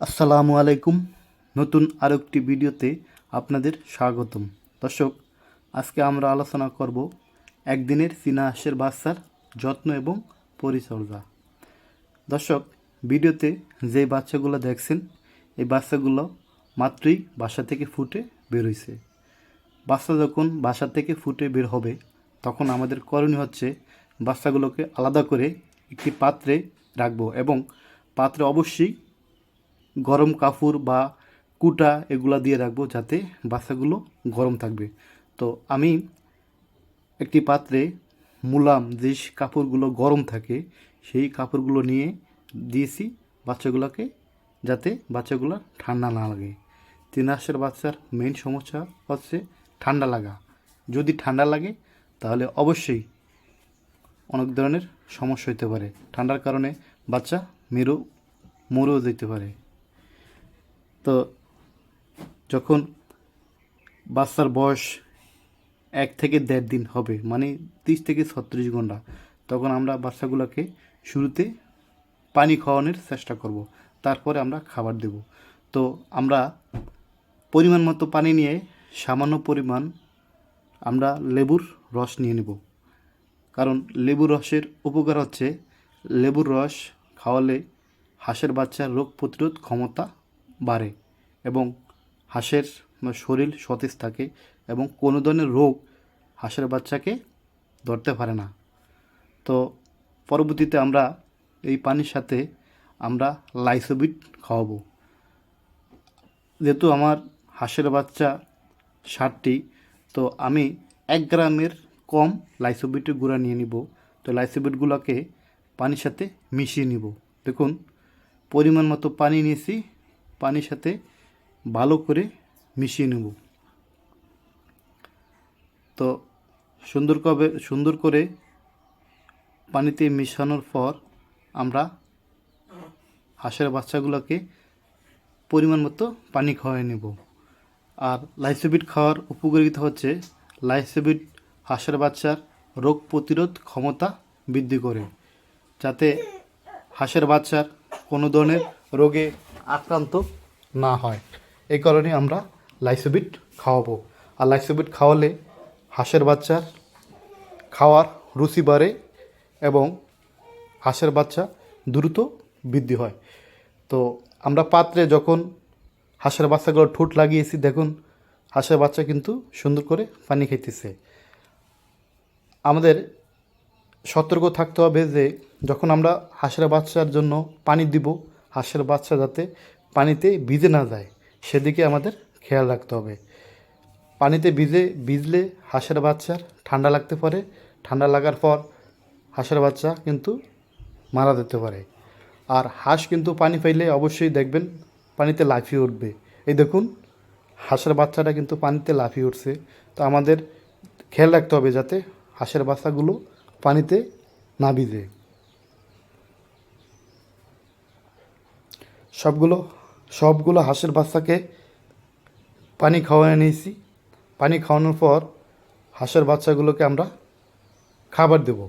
আসসালামু আলাইকুম। নতুন আরেকটি ভিডিওতে আপনাদের স্বাগতম। দর্শক, আজকে আমরা আলোচনা করব একদিনের চীনা বাচ্চার যত্ন এবং পরিচর্যা। দর্শক, ভিডিওতে যে বাচ্চাগুলো দেখছেন, এই বাচ্চাগুলো মাত্রই বাসা থেকে ফুটে বেরোইছে। বাচ্চা যখন বাসা থেকে ফুটে বের হবে, তখন আমাদের করণীয় হচ্ছে বাচ্চাগুলোকে আলাদা করে একটি পাত্রে রাখব এবং পাত্রে অবশ্যই গরম কাপড় বা কুটা এগুলা দিয়ে রাখব যাতে বাচ্চাগুলো গরম থাকবে। তো আমি একটি পাত্রে মুলাম যে কাপড়গুলো গরম থাকে, সেই কাপড়গুলো নিয়ে দিয়েছি বাচ্চাগুলোকে যাতে বাচ্চাগুলো ঠান্ডা না লাগে। তিন মাসের বাচ্চার মেন সমস্যা হচ্ছে ঠান্ডা লাগা। যদি ঠান্ডা লাগে, তাহলে অবশ্যই অনেক ধরনের সমস্যা হতে পারে। ঠান্ডার কারণে বাচ্চা মেরো, মরেও যেতে পারে। তো যখন বাচ্চার বয়স এক থেকে দেড় দিন হবে মানে তিরিশ থেকে ছত্রিশ ঘণ্টা, তখন আমরা বাচ্চাগুলোকে শুরুতে পানি খাওয়ানোর চেষ্টা করব। তারপরে আমরা খাবার দেব। তো আমরা পরিমাণ মতো পানি নিয়ে সামান্য পরিমাণ আমরা লেবুর রস নিয়ে নেব। কারণ লেবুর রসের উপকার হচ্ছে, লেবুর রস খাওয়ালে হাঁসের বাচ্চার রোগ প্রতিরোধ ক্ষমতা বাড়ে এবং হাঁসের শরীর সতেজ থাকে এবং কোনো ধরনের রোগ হাঁসের বাচ্চাকে ধরতে পারে না। তো পরবর্তীতে আমরা এই পানির সাথে আমরা লাইসোবিট খাওয়াবো। যেহেতু আমার হাঁসের বাচ্চা ষাটটি, তো আমি এক গ্রামের কম লাইসোবিটের গুঁড়া নিয়ে নিব। তো লাইসোবিটগুলোকে পানির সাথে মিশিয়ে নিব। দেখুন, পরিমাণ মতো পানি নিয়েছি পানির সাথে ভালো করে মিশিয়ে নেব। তো সুন্দর কবে, সুন্দর করে পানিতে মিশানোর পর আমরা হাঁসের বাচ্চাগুলোকে পরিমাণ মতো পানি খাওয়াই নেব। আর লাইসোবিট খাওয়ার উপকারিতা হচ্ছে লাইসোবিট হাঁসের বাচ্চার রোগ প্রতিরোধ ক্ষমতা বৃদ্ধি করে, যাতে হাঁসের বাচ্চার কোনো ধরনের রোগে আক্রান্ত না হয়। এই কারণে আমরা লাইসোবিট খাওয়াবো। আর লাইসোবিট খাওয়ালে হাঁসের বাচ্চার খাওয়ার রুচি বাড়ে এবং হাঁসের বাচ্চা দ্রুত বৃদ্ধি হয়। তো আমরা পাত্রে যখন হাঁসের বাচ্চাগুলো ঠোঁট লাগিয়েছি, দেখুন, হাঁসের বাচ্চা কিন্তু সুন্দর করে পানি খেতেছে আমাদের সতর্ক থাকতে হবে যে যখন আমরা হাঁসের বাচ্চার জন্য পানি দিব হাঁসের বাচ্চা যাতে পানিতে ভিজে না যায়, সেদিকে আমাদের খেয়াল রাখতে হবে। পানিতে ভিজে, ভিজলে হাঁসের বাচ্চার ঠান্ডা লাগতে পারে। ঠান্ডা লাগার পর হাঁসের বাচ্চা কিন্তু মারা যেতে পারে। আর হাঁস কিন্তু পানি পাইলে অবশ্যই দেখবেন পানিতে লাফিয়ে উঠবে। এই দেখুন, হাঁসের বাচ্চাটা কিন্তু পানিতে লাফিয়ে উঠছে। তো আমাদের খেয়াল রাখতে হবে যাতে হাঁসের বাচ্চাগুলো পানিতে না ভিজে। সবগুলো সবগুলো হাঁসের বাচ্চাকে পানি খাওয়ানো নিয়েছি। পানি খাওয়ানোর পর হাঁসের বাচ্চাগুলোকে আমরা খাবার দেব।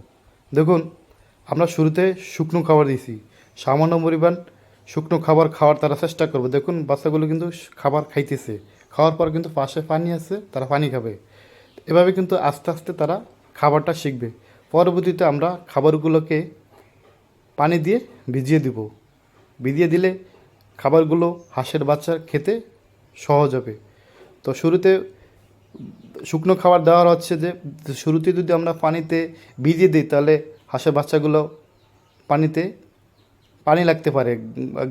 দেখুন, আমরা শুরুতে শুকনো খাবার দিয়েছি। সামান্য পরিমাণ শুকনো খাবার খাওয়ার তারা চেষ্টা করবে। দেখুন, বাচ্চাগুলো কিন্তু খাবার খাইতেছে। খাওয়ার পর কিন্তু পাশে পানি আছে, তারা পানি খাবে। এভাবে কিন্তু আস্তে আস্তে তারা খাবারটা শিখবে। পরবর্তীতে আমরা খাবারগুলোকে পানি দিয়ে ভিজিয়ে দিব। ভিজিয়ে দিলে খাবারগুলো হাঁসের বাচ্চার খেতে সহজ হবে। তো শুরুতে শুকনো খাবার দেওয়ার হচ্ছে যে, শুরুতে যদি আমরা পানিতে ভিজিয়ে দিই, তাহলে হাঁসের বাচ্চাগুলো পানিতে পানি লাগতে পারে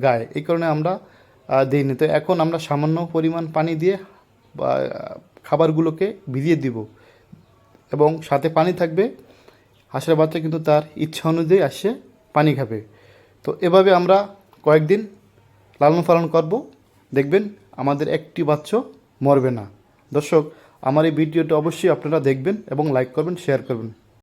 গায়ে। এই কারণে আমরা দিইনি। তো এখন আমরা সামান্য পরিমাণ পানি দিয়ে খাবারগুলোকে ভিজিয়ে দিব। এবং সাথে পানি থাকবে, হাঁসের বাচ্চা কিন্তু তার ইচ্ছা অনুযায়ী আসে পানি খাবে। তো এভাবে আমরা কয়েকদিন লালন পালন করব। দেখবেন আমাদের একটি বাচ্চা মরবে না। দর্শক, আমার এই ভিডিওটা অবশ্যই আপনারা দেখবেন এবং লাইক করবেন শেয়ার করবেন।